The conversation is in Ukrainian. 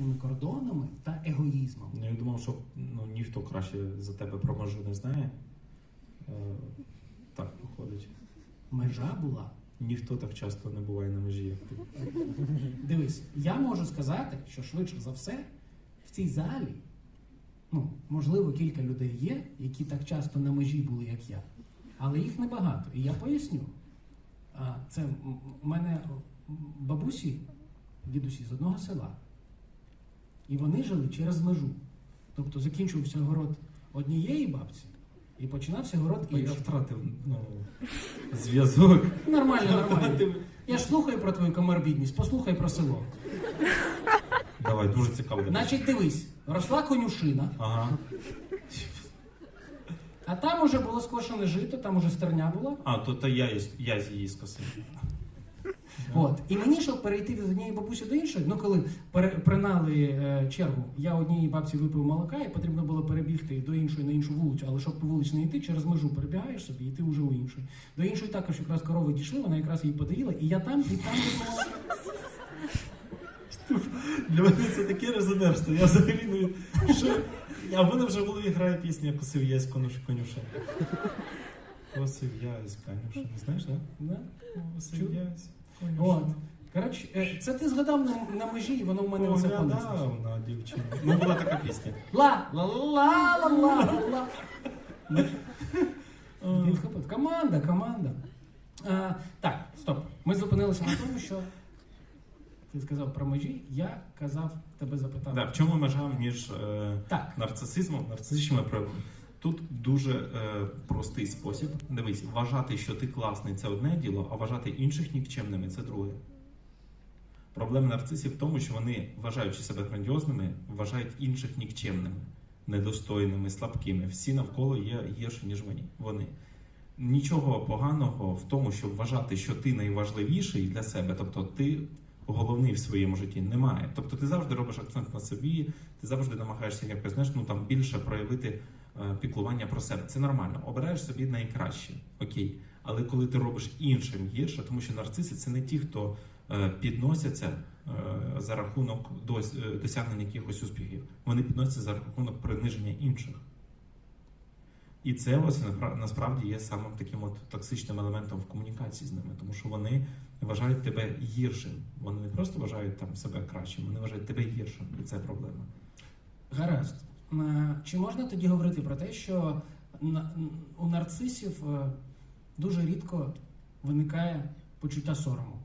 власними кордонами та егоїзмом. Ну, я думав, що ну, ніхто краще за тебе про межу не знає. Е, так виходить. Межа була. Ніхто так часто не буває на межі, як ти. Дивись, я можу сказати, що швидше за все в цій залі, ну, можливо, кілька людей є, які так часто на межі були, як я. Але їх небагато. І я поясню. А, Це у мене бабусі, дідусі з одного села. І вони жили через межу. Тобто закінчувався город однієї бабці і починався город Я втратив ну, зв'язок. Нормально, нормально. Я ж слухаю про твою коморбідність, послухай про село. Давай, дуже цікаво. Значить, дивись, росла конюшина, Ага. а там уже було скошене жито, там уже стерня була. А, то, то я, із- я її скосив. От. І мені, щоб перейти від однієї бабусі до іншої, ну коли принали е, чергу, я однієї бабці випив молока, і потрібно було перебігти до іншої на іншу вулицю, але щоб по вулиці не йти, через межу перебігаєш собі, і ти вже у іншої. До іншої також якраз корови дійшли, вона якраз її подоїла, і я там, і там. Для мене це таке резонерство. Я взагалі не що. А в мене вже в голові грає пісня Косив конуш конюшен. Косив ясь конюшен. Не знаєш, так? Да? Косив ясь От. Коротше, е, це ти згадав на, на межі, і воно в мене оце понесло. Поглядав на дівчину. Ну, була така пісня. Ла ла ла ла ла ла. Він хопот. Команда, команда. А, так, стоп. Ми зупинилися на тому, що ти сказав про межі, я казав, тебе запитав. Да, в чому межа між е, Так, нарцисизмом, нарцисичними проявами? Тут дуже е, простий спосіб. Дивись, вважати, що ти класний, це одне діло, а вважати інших нікчемними це друге. Проблема нарцисів в тому, що вони, вважаючи себе грандіозними, вважають інших нікчемними, недостойними, слабкими. Всі навколо є гірші, ніж вони. Нічого поганого в тому, щоб вважати, що ти найважливіший для себе, тобто ти головний в своєму житті, немає. Тобто ти завжди робиш акцент на собі, ти завжди намагаєшся якось знаєш, ну там більше проявити піклування про себе. Це нормально. Обираєш собі найкраще, окей. Але коли ти робиш іншим гірше, тому що нарциси це не ті, хто е, підносяться е, за рахунок е, досягнення якихось успіхів. Вони підносяться за рахунок приниження інших. І це ось насправді є самим таким от токсичним елементом в комунікації з ними, тому що вони вважають тебе гіршим. Вони не просто вважають там себе кращим, вони вважають тебе гіршим, і це проблема. гаразд. А, Чи можна тоді говорити про те, що у нарцисів е, дуже рідко виникає почуття сорому?